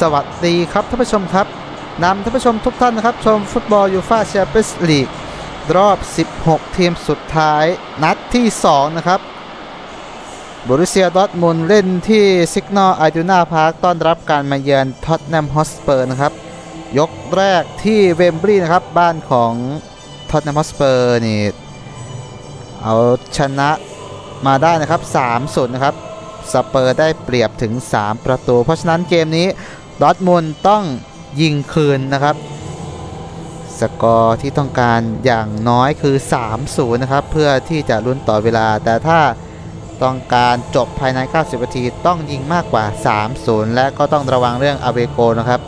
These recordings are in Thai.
สวัสดีครับท่านผู้ชมครับนำท่านผู้ชมทุกท่านนะครับ ชมฟุตบอลยูฟ่าแชมเปี้ยนส์ลีกรอบ 16 ทีมสุดท้ายนัดที่ 2 นะครับบรูเซียดอร์ทมุนเล่นที่ซิกนอลไอดูนาพาร์คต้อนรับการมาเยือนท็อตแนมฮอสเปอร์นะครับ ยกแรกที่เวมบลีย์นะครับ บ้านของท็อตแนมฮอสเปอร์นี่เอาชนะมาได้นะครับ3-0นะครับสเปอร์ได้เปรียบถึง 3 ประตู เพราะฉะนั้นเกมนี้ ดอร์ทมุนต้องยิงคืนนะครับ สกอร์ที่ต้องการอย่างน้อยคือ 3-0 นะครับ เพื่อที่จะลุ้นต่อเวลา แต่ถ้าต้องการจบภายใน 90 นาที ต้องยิงมากกว่า 3-0 และก็ต้องระวังเรื่องอเวโกนะครับ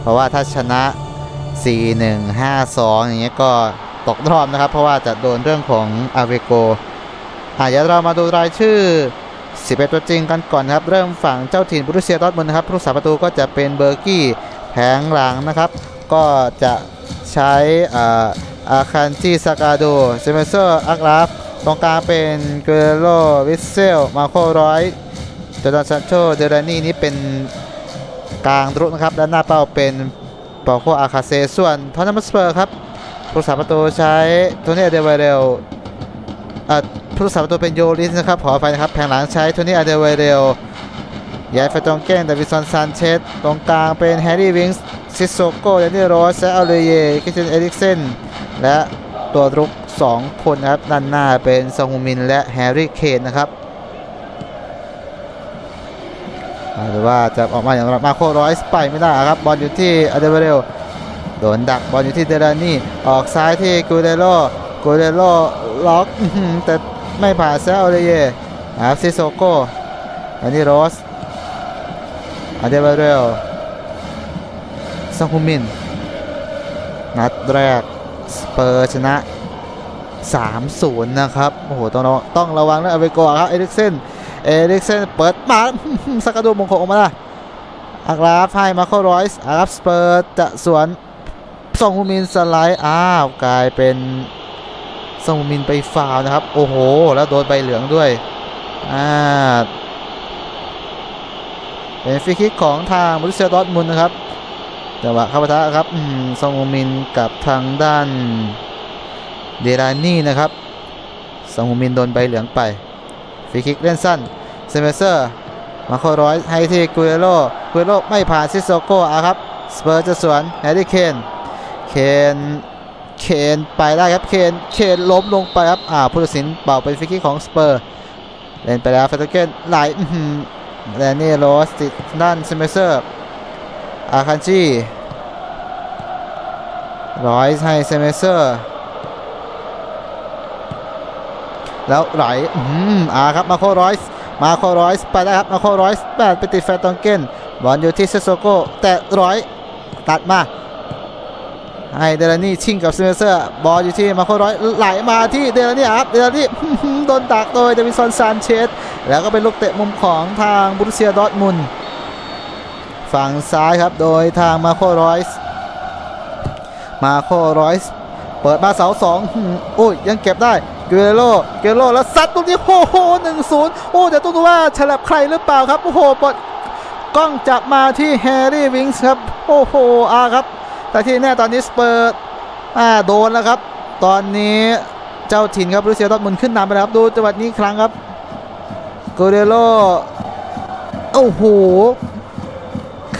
เพราะว่าถ้าชนะ 4-1 5-2 อย่างเงี้ยก็ตกรอบนะครับ เพราะว่าจะโดนเรื่องของอเวโกอะเดี๋ยวเรามาดูรายชื่อ 11ตัวจริงกันก่อนครับ เริ่มฝั่งเจ้าถิ่นบรูเซียดอทมุนด์นะครับผู้รักษาประตูก็จะเป็นเบอร์กี้แผงหลังนะครับ ก็จะใช้อาคันจีซากาโดเซเมเซอร์อักราฟตรงกลางเป็นเกโรวิเซลมาโคร้อยจอร์ดานซันโชเดรานี่นี่เป็นกลางรุกนะครับด้านหน้าเป้าเป็นปอโคอาคาเซส่วนทอนนัมสเปอร์ครับผู้รักษาประตูใช้โทนี่เดวเรล ผู้รักษาประตูเป็นโยลิสนะครับขอไปนะครับแผงหลังใช้โทนี่อเดเวเรลย้ายไปตรงแก้งดวิสันซานเชสตรงกลางเป็นแฮร์รี่วิงส์ซิโซโกเดนิโรสและอัลเลเยคิเชนเอริกเซนและตัวรุก 2 คนนะครับด้านหน้าเป็นซองมินและแฮร์รี่เคนนะครับหรือว่าจะออกมาอย่างไรมาโครอยส์ไปไม่ได้ครับบอลอยู่ที่อเดเวเรลโดนดักบอลอยู่ที่เดรานี่ออกซ้ายที่กูเดโรกูเดโรล็อกแต่ ไม่ผ่านเซลเลยเย่อาซิโซโกอันนี้โรสอาเดเบเรลซังฮูมิน นัดแรกสเปอร์ชนะ 3-0 นะครับ โอ้โห ต้องต้องระวังนะเอาไปก่อนครับ เอริกเซนเอริกเซนเปิดมาสกัดดูมงคลออกมาละอักราฟให้มาเข้ารอยส์อารับสเปอร์จะสวนซองฮูมินสไลด์ อ้าว กลายเป็น ซงมินไปฟาวนะครับ โอ้โห แล้วโดนใบเหลืองด้วยอ่าเป็นฟรีคิกของทางบริเซียดอทมุนนะครับจังหวะเข้าปะทะครับซงมินกับทางด้านเดรานี่นะครับซงมินโดนใบเหลืองไปฟรีคิกเล่นสั้นเซเมเซอร์มาโคร้อยให้ที่กุเรโลกุเรโลไม่ผ่านซิโซโกอะครับสเปอร์จะสวนแฮร์รี่เคนเคน เคนไปได้ครับเคนเคนล้มลงไปครับอ่าผู้ตัดสินเป่าเป็นฟรีคิกของสเปอร์เล่นไปแล้วเฟตเกนไหลแดนนี่โรสติดด้านซิมเมเซอร์อาคันจีร้อยให้เซมเซอร์แล้วไหลอืมอ่าครับมาโครอยส์มาโครอยส์ไปได้ครับมาโครอยส์แปดไปติดแฟตองเกนบอลอยู่ที่เซโซโกแต่ร้อยตัดมา ให้เดลานี่ชิงกับเซเซอร์บอลอยู่ที่มาโคร้อยไหลมาที่เดลานี่ครับเดลานี่โดนดักโดยเดวิสันซานเชสแล้วก็เป็นลูกเตะมุมของทางบุรุเซียดอทมุนฝั่งซ้ายครับโดยทางมาโครอยมาโครอยเปิดมาเสาสองโอ้ยยังเก็บได้เกเรโลเกเรโลแล้วซัดตรงนี้โอ้โหหนึ่งศูนย์โอ้เดี๋ยวต้องดูว่าฉลับใครหรือเปล่าครับโอ้โหปดกล้องจับมาที่แฮร์รี่วิงส์ครับ โอ้โหอาครับ แต่ที่แน่ตอนนี้สเปอร์อ่าโดนแล้วครับ ตอนนี้เจ้าถิ่นครับรูเซียดอทมุนขึ้นนำไปแล้วครับดูจังหวะนี้ครั้งครับโกเรโลโอ้โห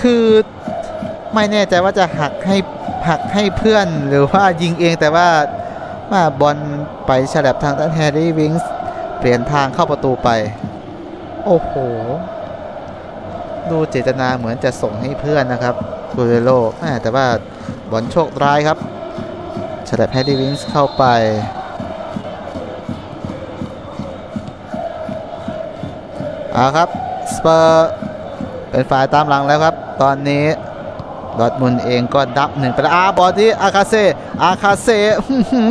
คือไม่แน่ใจว่าจะหักให้หักให้เพื่อนหรือว่ายิงเองแต่ว่ามาบอลไปฉลับทางด้านแฮร์รี่วิงส์เปลี่ยนทางเข้าประตูไป โอ้โห ดูเจตนาเหมือนจะส่งให้เพื่อนนะครับกูเรโลแต่ว่า บอลโชคร้ายครับฉลับแฮร์รี่วิงส์เข้าไป เอาครับ สเปอร์เป็นฝ่ายตามหลังแล้วครับ ตอนนี้ดอทมุนเองก็ดับหนึ่งไปแล้วอาบอลที่อาคาเซอาคาเซ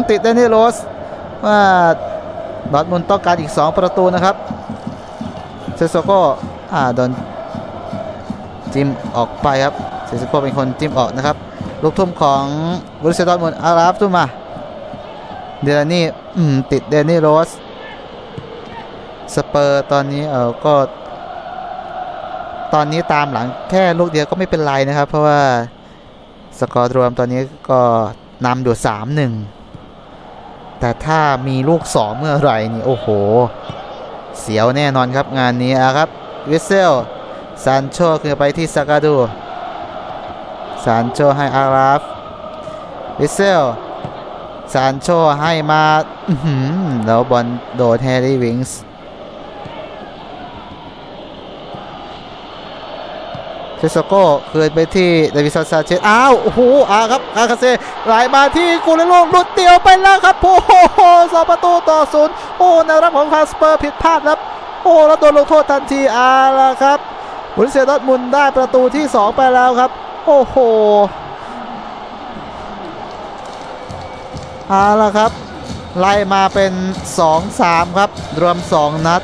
ติดได้นี่โรสว่าดอทมุนต้องการอีก 2 ประตูนะครับเซโซโกอ่าโดนจิ้มออกไปครับเซโซโกเป็นคนจิ้มออกนะครับ ลูกทุ่มของบรูเซียดอทมุนอาราฟทุ่มมาเดลนี่ติดเดนนี่โรสสเปอร์ตอนนี้เออก็ ตอนนี้ตามหลังแค่ลูกเดียวก็ไม่เป็นไรนะครับ เพราะว่าสกอร์รวมตอนนี้ก็นำอยู่3 1แต่ถ้ามีลูก2เมื่อไหร่นี่โอ้โห เสียวแน่นอนครับงานนี้อะครับวิเซลซานโชคือไปที่ซากาดู ซานโชให้อาราฟวิเซลซานโชให้มาแล้วบอลโดดแฮร์รี่วิงส์เชสโก้คืนไปที่เดวิสันซาเชสอ้าวโอ้โหอาครับอาคาเซ่ไหลมาที่กูเลโลหลุดเตียวไปแล้วครับโอ้โหสองประตูต่อศูนย์โอ้แนรับของคาสเปอร์ผิดพลาดครับโอ้แล้วโดนลงโทษทันทีอาละครับบุริเซียดอทมุนได้ประตูที่ 2 ไปแล้วครับ โอ้โหเอาละครับ ไล่มาเป็น 2-3 ครับ รวม 2 นัด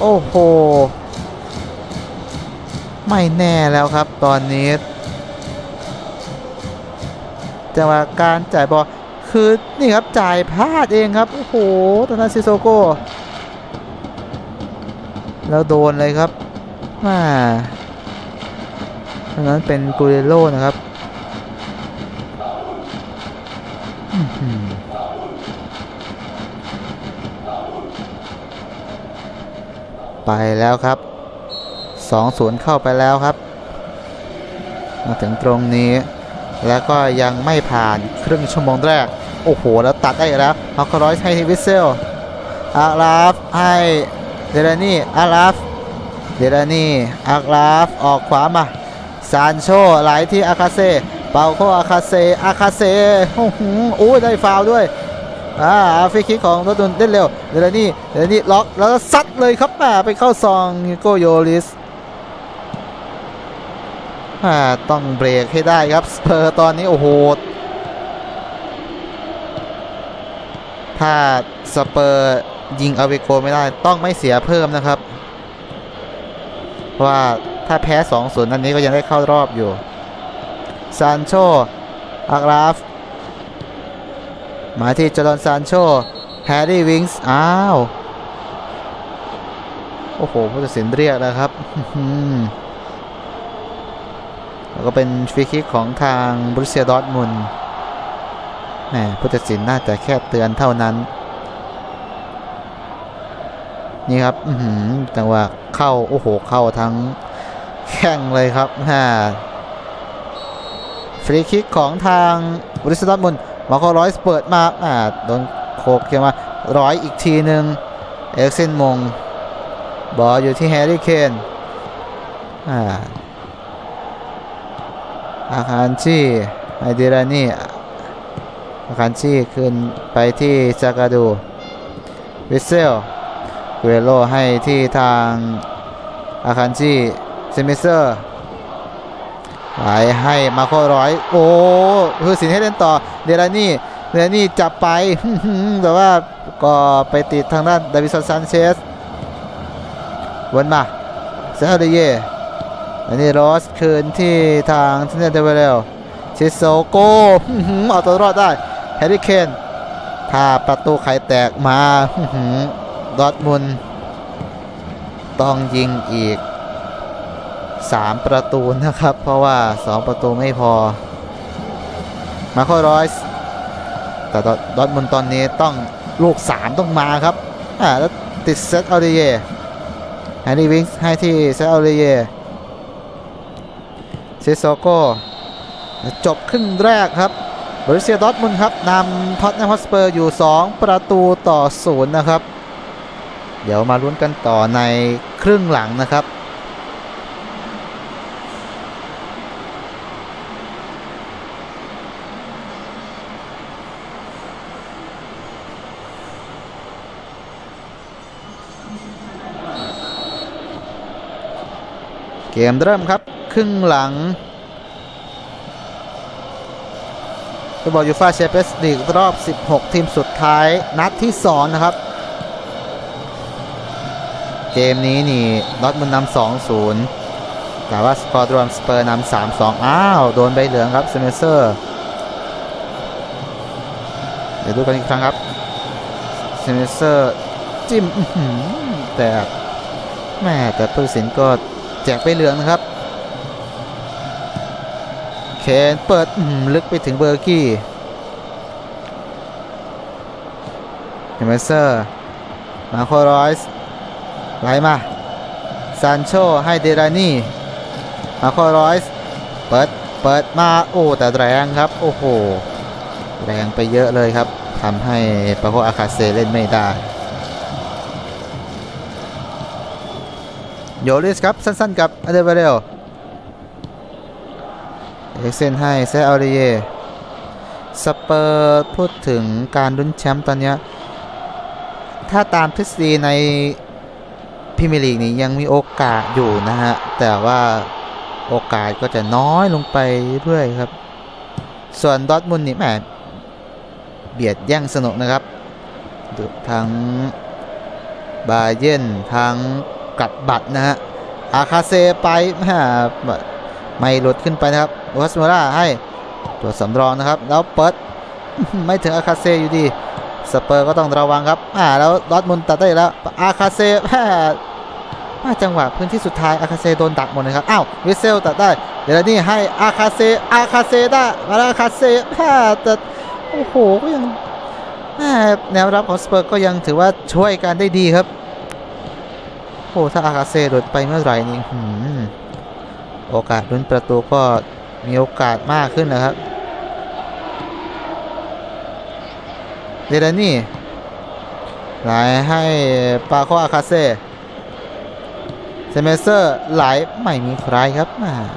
โอ้โห ไม่แน่แล้วครับตอนนี้จังหวะการจ่ายบอลคือนี่ครับจ่ายพลาดเองครับ โอ้โหตอนนั้นซิโซโกแล้วโดนเลยครับมา ตอนนั้นเป็นกูเรโลนะครับไปแล้วครับ2-0เข้าไปแล้วครับ มาถึงตรงนี้ แล้วก็ยังไม่ผ่านครึ่งชั่วโมงแรก โอ้โห แล้วตัดได้แล้วเอาคาร้อยให้วิเซลอาลาฟให้เดรานี่อาลาฟเดรานี่อาลาฟออกขวามา ซานโชไหลที่อาคาเซ เปาโคอาคาเซ อาคาเซโอ้โหโอ้ได้ฟาวด้วยอ่าฟรีคิกของรถดุนเล่นเร็ว เดรานี่ เดรานี่ล็อกแล้วซัดเลยครับแม่ไปเข้าซองโกโยลิสต้องเบรกให้ได้ครับสเปอร์ตอนนี้โอ้โหถ้าสเปอร์ยิงอเวโกไม่ได้ต้องไม่เสียเพิ่มนะครับ ราะว่าถ้าแพ้2-0นันนี้ก็ยังได้เข้ารอบอยู่ซานโชอากราฟมาที่จอร์ดอนซานโชแฮร์รี่วิงส์อ้าว โอ้โหผู้ตัดสินเรียกแล้วครับแล้วก็เป็นฟรีคิกของทางบรูเซียดอร์ทมุนแหมผู้ตัดสินน่าจะแค่เตือนเท่านั้น นี่ครับจังหวะเข้าโอ้โหเข้าทั้งแข้งเลยครับฮ่าฟรีคิกของทางบริษัทมุนมาโคร้อยเปิดมาอ่าโดนโคกเขียมาร้อยอีกทีหนึ่งเอ็กเซนมงบอลอยู่ที่แฮร์รี่เคนอ่าอาคารชีไอเดรานี่อาคารชีขึ้นไปที่จากาดูวิเซล เวโลให้ที่ทางอาคารชีเซมิเซอร์ไหลให้มาโคร้อย โอ้คือสินให้เล่นต่อเดรานี่เดรานี่จับไปแต่ว่าก็ไปติดทางด้านดาวิสันซานเชสวนมาเซลเดเยอันนี้รอสคืนที่ทางเซนเดเวเลชิโซโกเอาตัวรอดได้แฮร์รี่เคนถ้าประตูไข่แตกมา ดอทมุนต้องยิงอีก 3 ประตูนะครับ เพราะว่า 2 ประตูไม่พอ มาโครอยส์แต่ดอทมุนตอนนี้ต้องลูก 3 ต้องมาครับอ่าแล้วติดเซตเอาเดเยแฮร์รี่วิงส์ให้ที่เซตเอาเดเยเซโซโกจบครึ่งแรกครับบริเซียดอทมุนครับนำท็อตแนมฮอสเปอร์อยู่ 2 ประตูต่อศูนย์นะครับ เดี๋ยวมาลุ้นกันต่อในครึ่งหลังนะครับ เกมเริ่มครับ ครึ่งหลังฟุตบอลยูฟ่าแชมเปี้ยนส์ลีกรอบ 16 ทีมสุดท้ายนัดที่ 2 นะครับ เกมนี้นี่ดอทมุนนำ2-0แต่ว่าสกอร์รวมสเปอร์นำ3-2อ้าว โดนใบเหลืองครับเซเมเซอร์เดี๋ยวดูกันอีกครั้งครับเซเมเซอร์จิ้มแต่แม่แต่ผู้สินก็ใจจกไปเหลืองนะครับเคนเปิดลึกไปถึงเบอร์กี้เฮมเซอร์มาโครอยส์ ไหลมาซานโชให้เดรานี่มาโครอยส์เปิด เปิดมาโอ้แต่แรงครับ โอ้โห แรงไปเยอะเลยครับทำให้ปาโคอาคาเซเล่นไม่ได้ โยลิสครับ สั้นๆกับอเดเบเรลเอ็กเซนให้เซอาริเยสเปอร์พูดถึงการลุ้นแชมป์ตอนนี้ ถ้าตามทฤษฎีใน พิมลีกนี้ยังมีโอกาสอยู่นะฮะ แต่ว่าโอกาสก็จะน้อยลงไปเรื่อยครับ ส่วนดอทมุนนี่แหมเบียดแย่งสนุกนะครับทั้งบาเยนทั้งกัดบัตรนะฮะ อาคาเซไปไม่หลุดขึ้นไปนะครับวัสมูราให้ตัวสำรองนะครับ แล้วเปิดไม่ถึงอาคาเซอยู่ดี สเปอร์ก็ต้องระวังครับอ่าแล้วดอทมุนตัดได้แล้วอาคาเซแม่จังหวะพื้นที่สุดท้ายอาคาเซโดนดักหมดเลยครับ อ้าววิเซลตัดได้ เดี๋ยวนี่ให้อาคาเซอาคาเซได้มาอาคาเซแม่แต่โอ้โหก็ยังแนวรับของสเปอร์ก็ยังถือว่าช่วยกันได้ดีครับโอ้ถ้าอาคาเซหลุดไปเมื่อไหร่นี่โอกาสลุ้นประตูก็มีโอกาสมากขึ้นนะครับ เดรนี่ไหลให้ปาโคอาคาเซเซเมเซอร์ไหลไม่มีใครครับ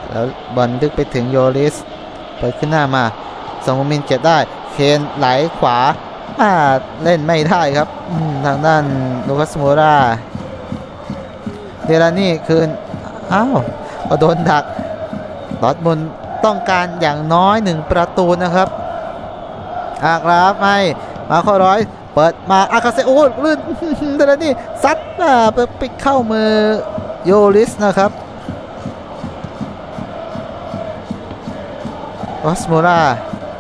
แล้วบอลดึกไปถึงโยลิสเปิดขึ้นหน้ามาสองมินเก็บได้ เคนไหลขวาเล่นไม่ได้ครับ ทางด้านลูคัสโมราเดรานี่คืนอ้าวโดนดักดอดมุนต้องการอย่างน้อยหนึ่งประตูนะครับอากราฟไม่ มาข้อร้อย เปิดมาอาคาเซโอ้ลื่นเดรานี่ซัดมาไปเข้ามือโยลิสนะครับวอสโมรา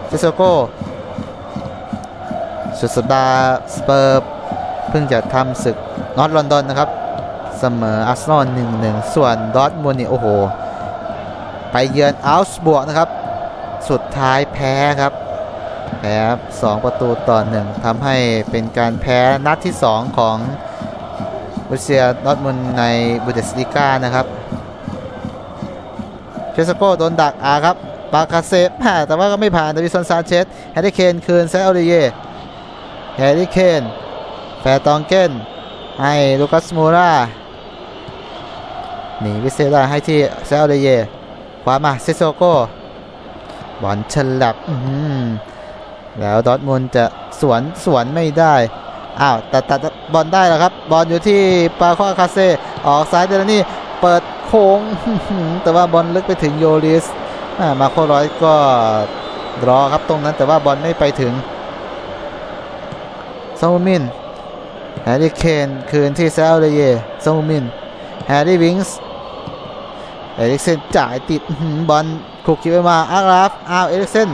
เจสโกสุดสัปดาห์สเปอร์เพิ่งจะทำศึกนอตลอนดอนนะครับ เสมออาร์เซนอลหนึ่งหนึ่งส่วนดอทมูนี่โอ้โห ไปเยือนอัลส์บวกนะครับ สุดท้ายแพ้ครับ แพ้สองประตูต่อหนึ่งทำให้เป็นการแพ้นัดที่ 2 ของบรูเซียดอทมุนในบูเดสลิก้านะครับเชสโกโดนดักอาครับปาคาเซฟแต่ว่าก็ไม่ผ่านดวิสันซานเชสแฮร์รี่เคนคืนเซอริเยแฮร์รี่เคนแฟตองเกนให้ลูคัสมูราหนีวิเซล่าให้ที่เซอริเยขวามาเซโซโกบอลฉลับ แล้วดอทมุนจะสวนสวนไม่ได้อ้าวตัดตัดบอลได้แล้วครับ บอลอยู่ที่ปาคอคาเซออกซ้ายเดลนี่เปิดโค้ง แต่ว่าบอลลึกไปถึงโยลิสมาโคร้อยก็รอครับตรงนั้นแต่ว่าบอลไม่ไปถึงซมูมินแฮร์รี่เคนคืนที่เซลเดเยซมูมินแฮร์รี่วิงส์เอริกเซนจ่ายติดบอลคุกคิวมาอาร์ราฟอ้าวเอริกเซน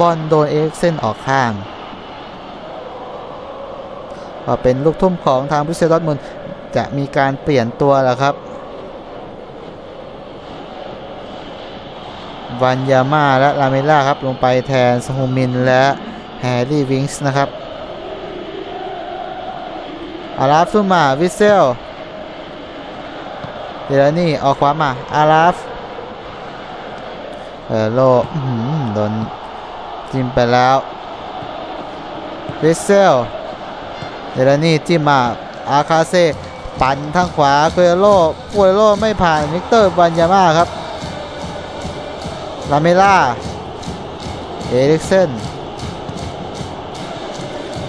บอลโดนเอริกเซนออกข้างพอเป็นลูกทุ่มของทางบรูเซลดอทมุนจะมีการเปลี่ยนตัวแล้วครับวันยาม่าและลาเมล่าครับลงไปแทนสโฮมินและแฮร์รี่วิงส์นะครับอาราฟซุมาวิเซลเดลนี่ออกขวามาอาราฟเออโลโดน จิ้มไปแล้ววิเซลเดลนี่จิ้มมาอาคาเซปั่นทางขวาเควโลเควโลไม่ผ่านมิกเตอร์บันยาม่าครับลาเมล่าเอริกเซน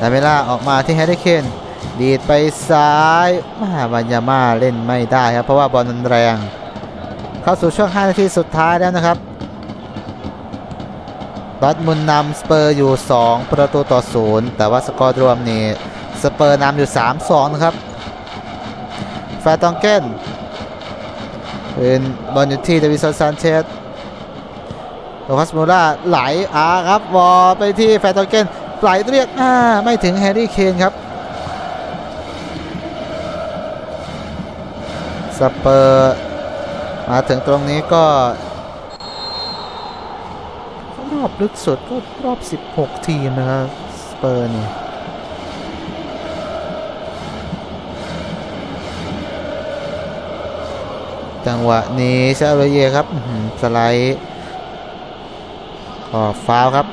ลาเมล่าออกมาที่แฮร์รี่เคนดีดไปซ้ายมาบัญญาม่าเล่นไม่ได้ครับ เพราะว่าบอลมันแรง เข้าสู่ช่วง 5 นาทีสุดท้ายแล้วนะครับ ดอทมุนนำสเปอร์อยู่ 2 ประตูต่อ0แต่ว่าสกอร์รวมนี่สเปอร์นำอยู่ 3-2 นะครับแฟตองเกนเป็นบอลอยู่ที่เดวิสันซานเชสโลคัสมูราไหลอาครับวอไปที่แฟตองเกนไหลเรียกอ่าไม่ถึงแฮร์รี่เคนครับสเปอร์มาถึงตรงนี้ก็ อบลึกสุดก็รอบ 16 ทีมนะครับสเปอร์นี่จังหวะนี้ชาโรเยครับสไลด์ก็ฟาวครับ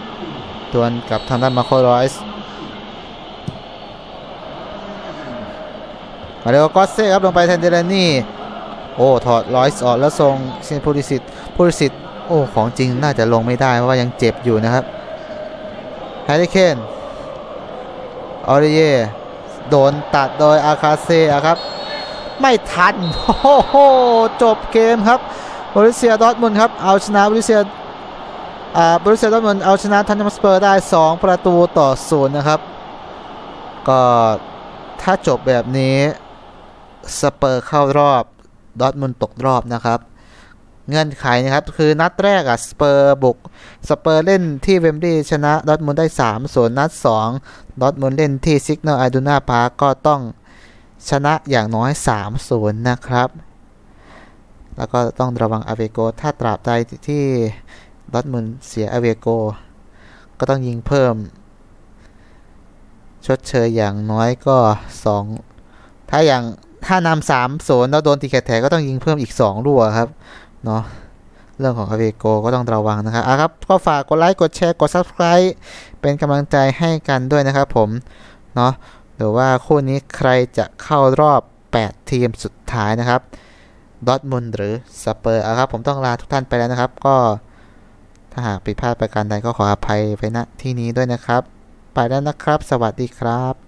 ดวลกับทางด้านมาโครอยส์มาเร็วก็เซ่ครับลงไปแทนเดลนี่ โอ้ ถอดรอยส์ออกแล้วทรงเชนพูริสิตพูริสิต โอ้ของจริงน่าจะลงไม่ได้เพราะว่ายังเจ็บอยู่นะครับแฮร์รี่เคนออริเยโดนตัดโดยอาคาเซ่ครับ ไม่ทัน โอ้โห จบเกมครับบริเซียดอทมุนครับ เอาชนะบริเซียอ่าบริเซียดอทมุนเอาชนะทันนัมสเปอร์ได้ 2 ประตูต่อศูนย์นะครับ ก็ถ้าจบแบบนี้ สเปอร์เข้ารอบดอทมุนตกรอบนะครับ เงื่อนไขนะครับคือนัดแรกอะสเปอร์บุกสเปอร์เล่นที่เวมบลีย์ชนะดอทมุนได้3ส่วนนัด2ดอทมุนเล่นที่ซิกเนลไอดูนาพาร์ก็ต้องชนะอย่างน้อย3-0นนะครับ แล้วก็ต้องระวังอาเวโก ถ้าตราบใดที่ดอทมุนเสียอาเวโก ก็ต้องยิงเพิ่ม ชดเชยอย่างน้อยก็ 2 ถ้าอย่างถ้านำสามศูนแล้วโดนตีแขกแถก็ต้องยิงเพิ่มอีก 2 รัวครับ เนาะเรื่องของอาเวโกก็ต้องระวังนะครับอะครับ ก็ฝากกดไลค์ กดแชร์ กด Subscribe เป็นกำลังใจให้กันด้วยนะครับผม เนาะหรือว่าคู่นี้ใครจะเข้ารอบ 8 ทีมสุดท้ายนะครับดอทมุนหรือสเปอร์อะครับ ผมต้องลาทุกท่านไปแล้วนะครับ ก็ถ้าหากผิดพลาดประการใดก็ขออภัยไว้ณที่นี้ด้วยนะครับ ไปแล้วนะครับ สวัสดีครับ